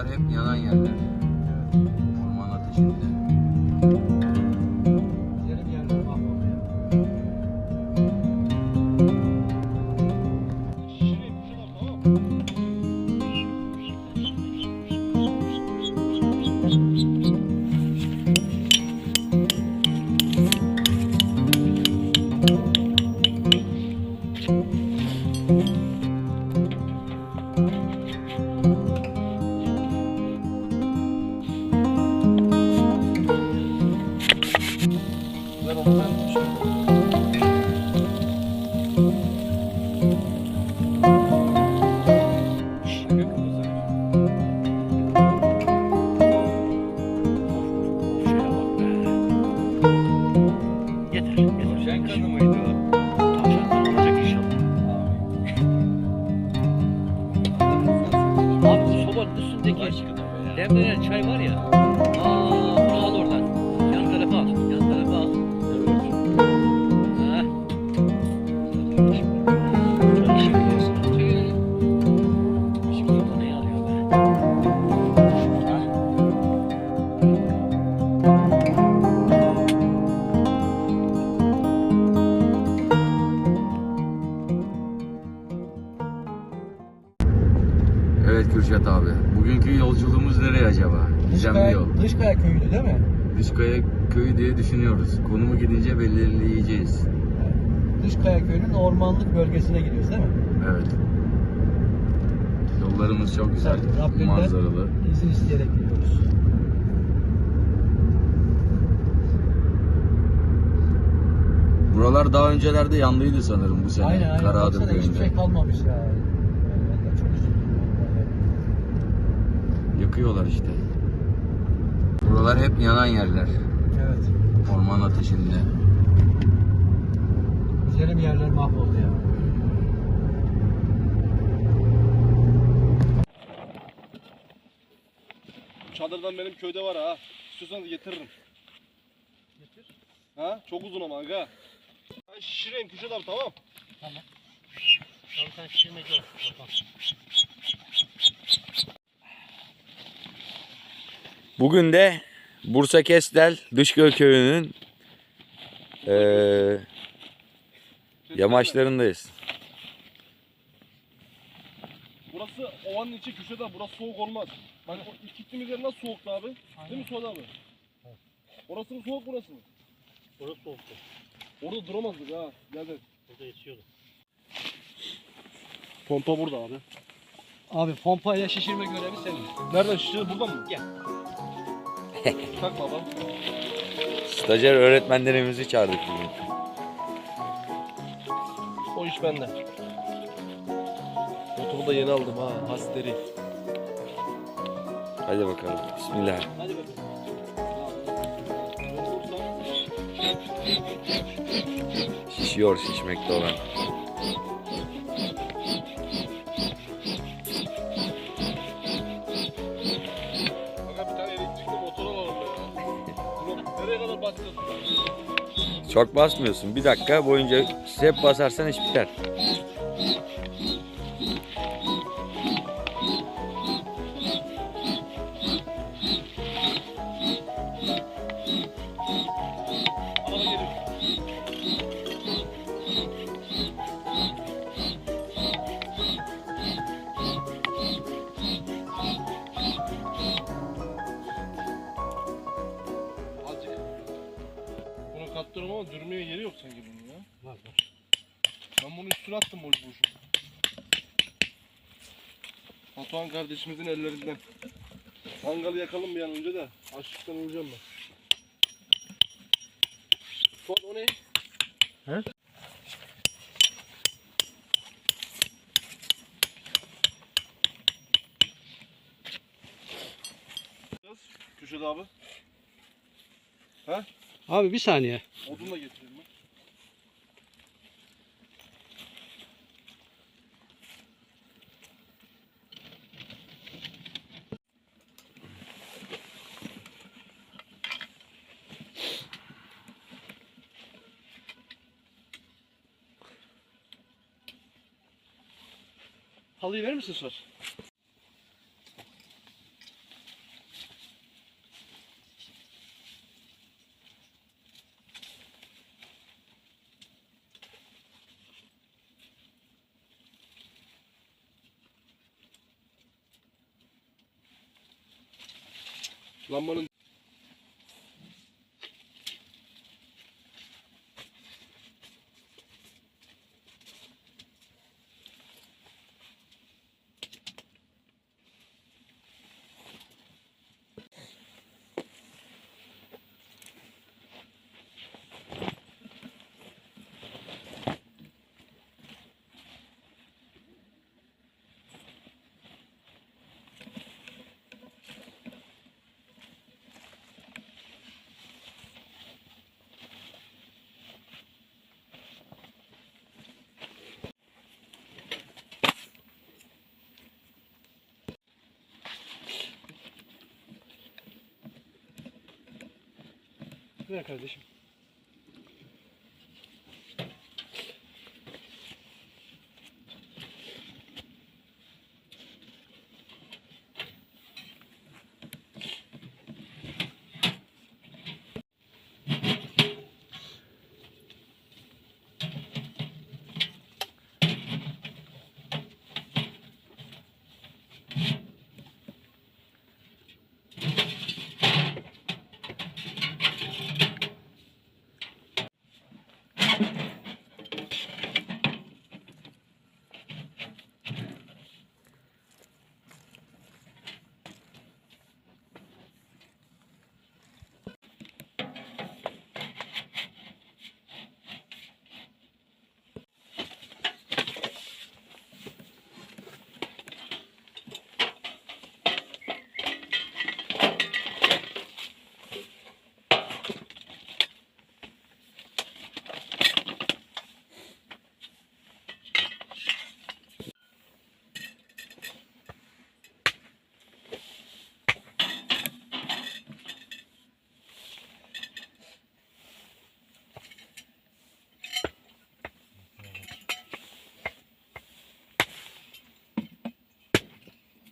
Buralar hep yanan yerler. Orman ateşinde. Evet abi. Bugünkü yolculuğumuz nereye acaba? Gizemli Dışkaya, yol. Dışkaya köyüydü değil mi? Dışkaya köyü diye düşünüyoruz. Konumu gidince belirleyeceğiz. Dışkaya köyünün ormanlık bölgesine gidiyoruz değil mi? Evet. Yollarımız çok güzel. Rabbimden- Manzaralı. İzin isteyerek gidiyoruz. Buralar daha öncelerde yandıydı sanırım bu sene. Aynen aynen. Karaağdır Baksana hiçbir köyünde. şey kalmamış ya. Yani ben de çok üzüldüm. vallahi. Yakıyorlar işte. Buralar hep yanan yerler. Evet. Orman ateşinde. Güzelim yerler mahvoldu ya. Çadırdan benim köyde var ha. İstiyorsanız getiririm. Getir. Ha? Çok uzun ama aga. Ben şişireyim Kürşat abi tamam. Tamam sen şişirmeci ol. Tamam. Bugün de Bursa Kestel Dışköy Köyü'nün eee, yamaçlarındayız. Burası ovanın içi abi. Burası soğuk olmaz. Bak o ilk gittiğimiz yer nasıl soğuktu abi? Değil mi Suat abi? Orası mı soğuk burası mı? Orası soğuktu. Orada duramazdık ha. Gel gel. Burada yetiyordu. Pompa burada abi. Abi pompayla şişirme görevi senin. Nereden şişirir buradan mı? Gel. Tak baba. Stajyer öğretmenlerimizi çağırdık bugün. O iş bende. Motoru da yeni aldım ha. Hasteri. Hadi bakalım. Bismillah. Hadi bakalım. Şişiyor şişmekte olan. Çok basmıyorsun. Bir dakika boyunca hep basarsan iş biter. Bunu katlıyorum ama dürmeye yeri yok sanki bunun ya. Var var. Ben bunu üstüne attım boş boş. Batuhan kardeşimizin ellerinden. Mangalı yakalım bir an önce de. Açlıktan öleceğim ben. Suat o ne? He? Köşede abi. Abi bir saniye. Odun da getireyim ben. Halıyı verir misin Söz? লম্বন Ver kardeşim.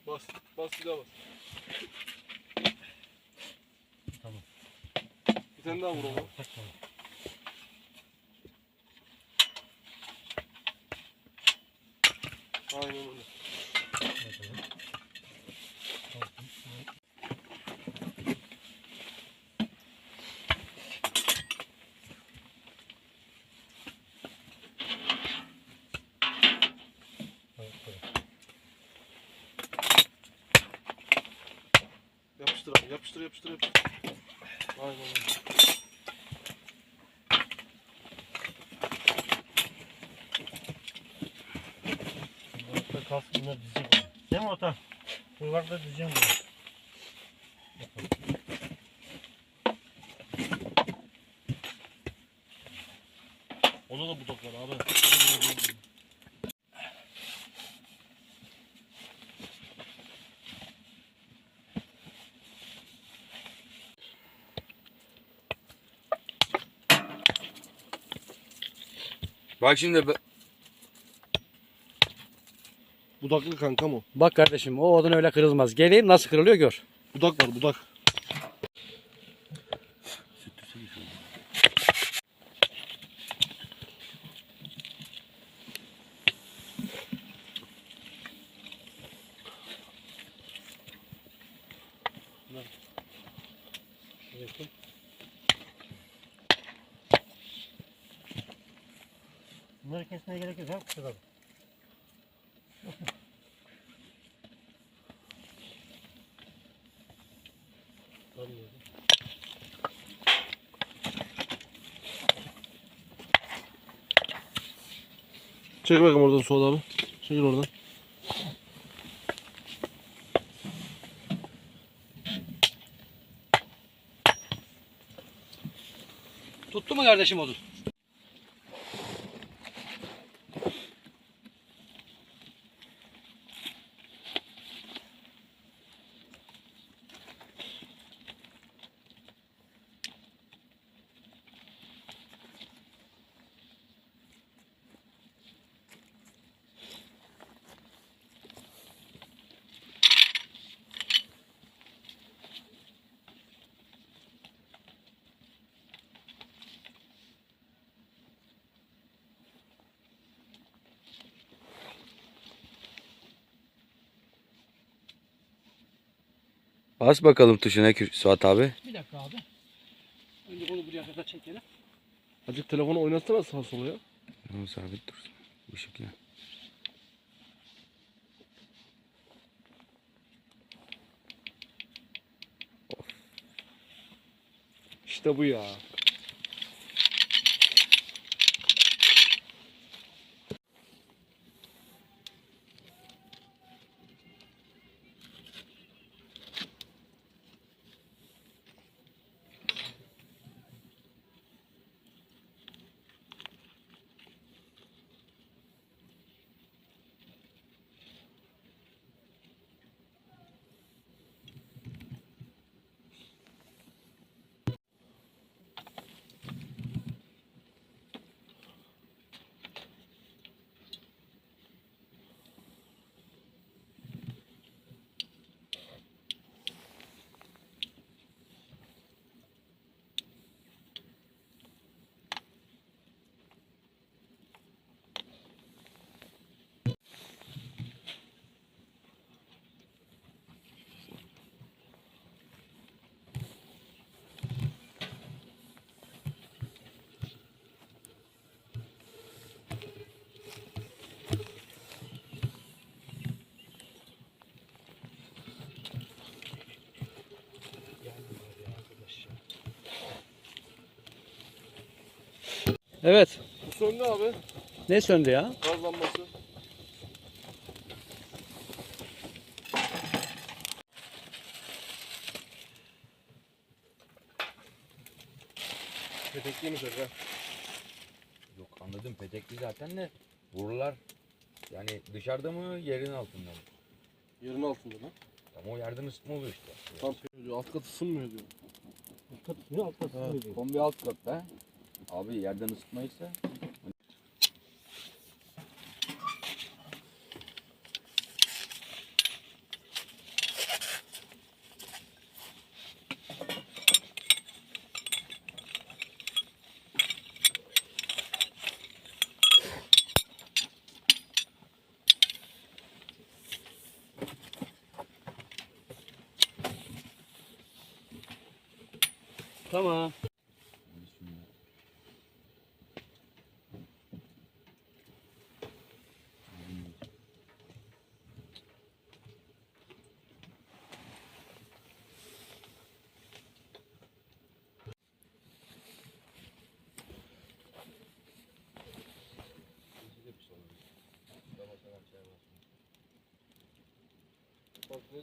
Bas. Bas bir daha bas. Tamam. Bir tane daha vur oğlum. Aynen öyle. Yapıştır abi, yapıştır, yapıştır, yapıştır. Aynen öyle. Orta kalsın bunlar dizecek. Değil mi Ota? Kulvarda dizeceğim bunu. Ona da budak var abi. Bak şimdi be- Budaklı kankam o. Bak kardeşim o odun öyle kırılmaz. Geleyim nasıl kırılıyor gör. Budak var, budak. Kesmeye gerek yok. kalın. Çek bakayım oradan Suat abi. Çekil oradan. Tuttu mu kardeşim odun? Bas bakalım tuşuna Suat abi. Bir dakika abi. Önce bunu buraya kadar çekelim. Azıcık telefonu oynatsana sağa sola ya. Tamam sabit dursun. Işık ya. İşte bu ya. Evet. Bu söndü abi. Ne söndü ya? Gaz lambası. Petekli ha? Yok anladım petekli zaten de borular yani dışarıda mı yerin altında mı? Yerin altında lan. Tam o yerden ısıtma oluyor işte. Tam pe- diyor. Alt kat ısınmıyor diyor. Ne alt katı ne diyor? Kombi alt katta. Abi yerden ısıtmaysa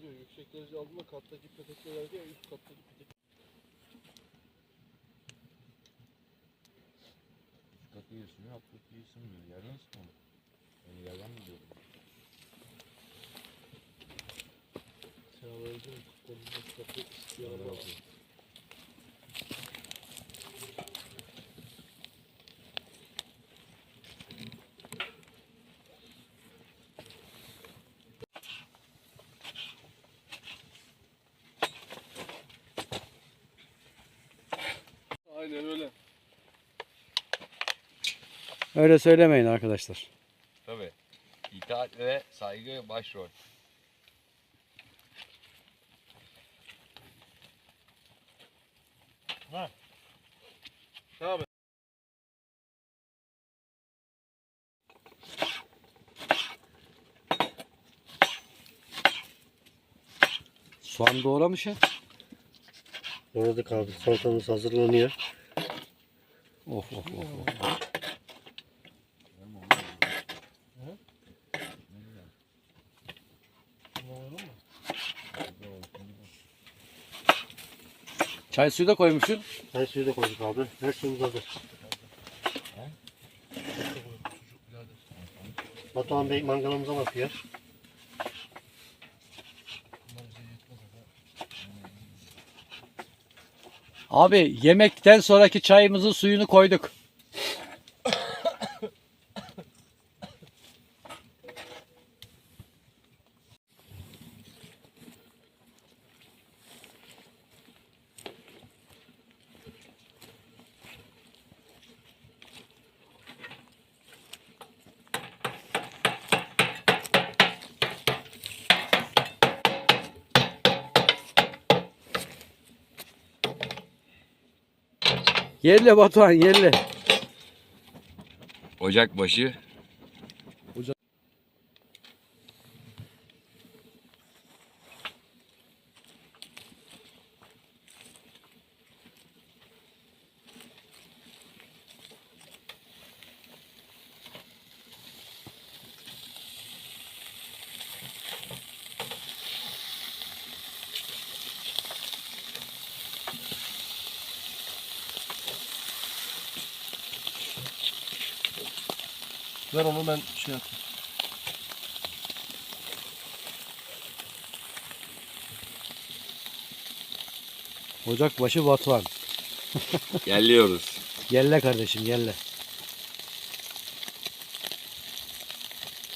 diyor? Yüksek derece aldığında kattaki petekler ya üst kattaki petek. üst katı ısınıyor alt katı ısınmıyor. Yerden ısıtma mı? Yani yerden mi diyorum? Sen alabilir misin? Kolunu üst katı istiyor Öyle söylemeyin arkadaşlar. Tabii. İtaat ve saygı başrol. Ne abi? Soğan doğramış ya. Doğradık abi. Salatamız hazırlanıyor. Of of of. of. Çay suyu da koymuşsun. Her şeyi de koyduk abi. Her şeyimiz hazır. Batuhan Bey mangalımıza bakıyor. Abi yemekten sonraki çayımızın suyunu koyduk. Yerle Batuhan yerle. Ocakbaşı. Ver onu ben şey yapayım. Ocakbaşı Batuhan. Yerliyoruz. Yelle kardeşim yelle.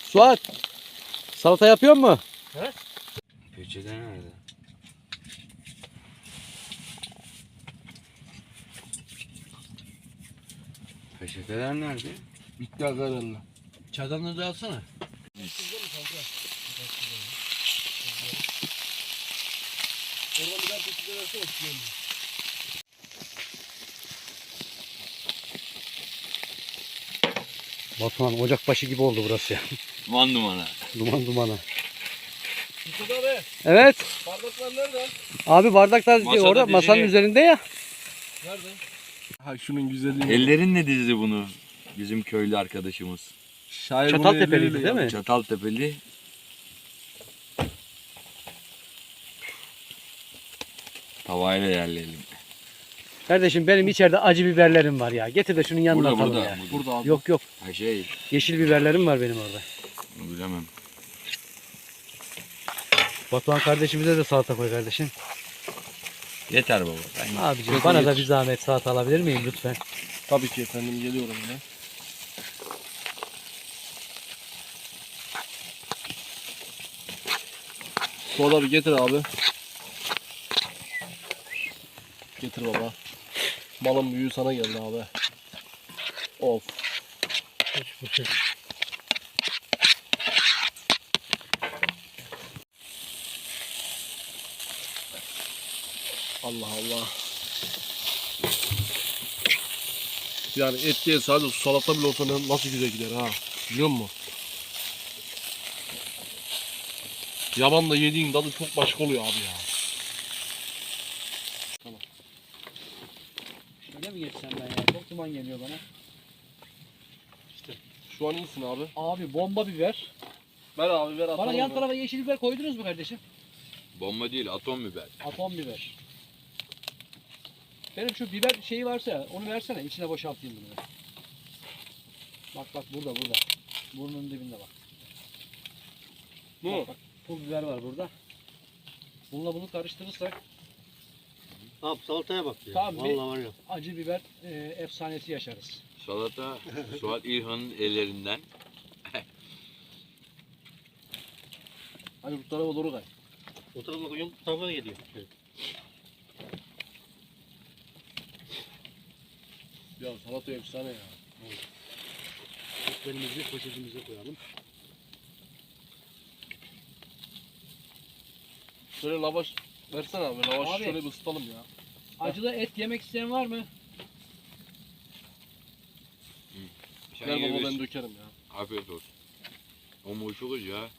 Suat. Salata yapıyor mu? Peçete nerede? Peçeteler nerede? Bitti aga herhalde. Çadırını da alsana. Oradan bir daha peçete versene. suyunu. Batuhan ocakbaşı gibi oldu burası ya. Duman dumana. Duman dumana. Yusuf abi Evet. bardaklar nerede? Abi bardaklar Masada orada dizili. masanın üzerinde ya. Nerede? Ha şunun güzelliği. Ellerinle dizdi bunu bizim köylü arkadaşımız. Şair Çatal bunu tepeliydi elleriyle değil mi? yapmış. Çatal tepeli. Tavayla yerleyelim. Kardeşim benim içeride acı biberlerim var ya. Getir de şunun yanına Burada atalım burada. ya. burada. Burada abi. Yok yok. Ha şey Yeşil biberlerim var benim orada. bunu bilemem. Batuhan kardeşimize de salata koy kardeşim. Yeter baba. Abicim bana da bir zahmet salata alabilir miyim lütfen? Tabii ki efendim geliyorum yine. Soda bir getir abi. Getir baba. Malın büyüğü sana geldi abi. Of. Allah Allah. Yani et değil sadece salata bile olsa nasıl güzel gider ha. Biliyor musun? Yabanla yediğin tadı çok başka oluyor abi ya. Şöyle mi geçsem ben ya? Çok duman geliyor bana. Şu an iyisin abi. Abi bomba biber. Ver abi ver atalım. Bana yan tarafa yeşil biber koydunuz mu kardeşim? Bomba değil atom biber. Atom biber. Benim şu biber şeyi varsa ya, onu versene içine boşaltayım bunu. Bak bak burada burada. Burnunun dibinde bak. Bu? Bak, bak pul biber var burada. Bununla bunu karıştırırsak Abi salataya bak ya. Tamam, bir- Vallahi var ya. acı biber e, efsanesi yaşarız. Salata Suat İlhan'ın ellerinden. Hadi bu tarafa doğru kay. O tarafa koyuyorum, bu tarafa geliyor. Ya salata efsane ya. Etlerimizi poşetimize koyalım. Şöyle lavaş versene abi. Lavaşı Abi. şöyle bir ısıtalım ya. Acılı et yemek isteyen var mı? Sen Ver baba yiyebilirsin. ben dökerim ya. Afiyet olsun. O muşuluz ya.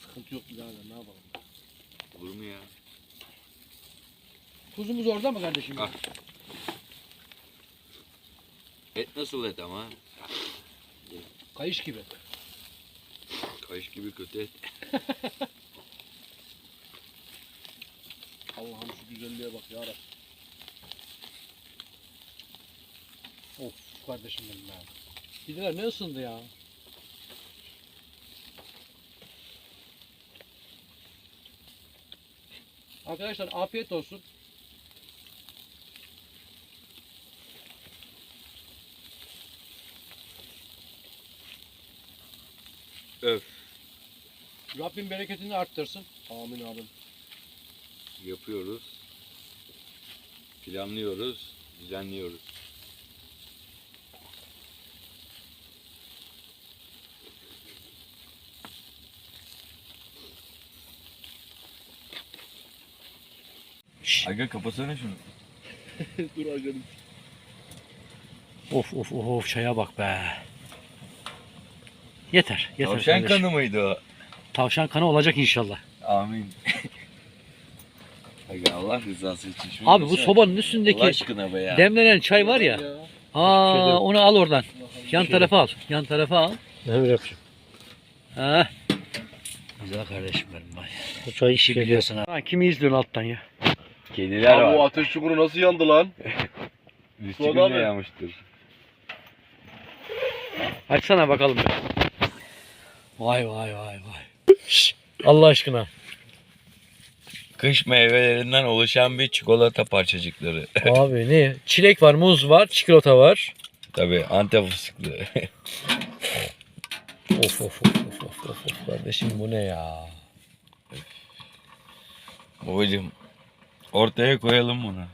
Sıkıntı yok birader ne yapalım. Olur mu ya? Tuzumuz orada mı kardeşim? Ah. Et nasıl et ama? Kayış gibi. Kayış gibi kötü et. Allah'ım şu güzelliğe bak ya Rabbi. Of kardeşim benim ya. Pideler ne ısındı ya. Arkadaşlar afiyet olsun. Öf. Rabbim bereketini arttırsın. Amin abim. Yapıyoruz. Planlıyoruz. Düzenliyoruz. Aga kapasana şunu. Dur aganım. Of of of of çaya bak be. Yeter. Yeter. Tavşan kardeşim. kanı mıydı o? Tavşan kanı olacak inşallah. Amin. Aga Allah rızası için. şunu Abi bu desene. sobanın Allah üstündeki aşkına be ya. demlenen çay var ya. Aa onu al oradan. Yan tarafa al. Yan tarafa al. Ne öyle yapacağım? Ha. Güzel kardeşim benim vay. Bu çay İşi biliyorsun ha. Ha, Kimi izliyorsun alttan ya? Kediler Abi o var. ateş çukuru nasıl yandı lan? Üstü Suat abi. günde. Açsana bakalım. Vay vay vay vay. Şşş, Allah aşkına. Kış meyvelerinden oluşan bir çikolata parçacıkları. Abi ne? Çilek var, muz var, çikolata var. Tabii Antep fıstıklı. Of of of of of of, of kardeşim bu ne ya? Babacım ortaya koyalım bunu.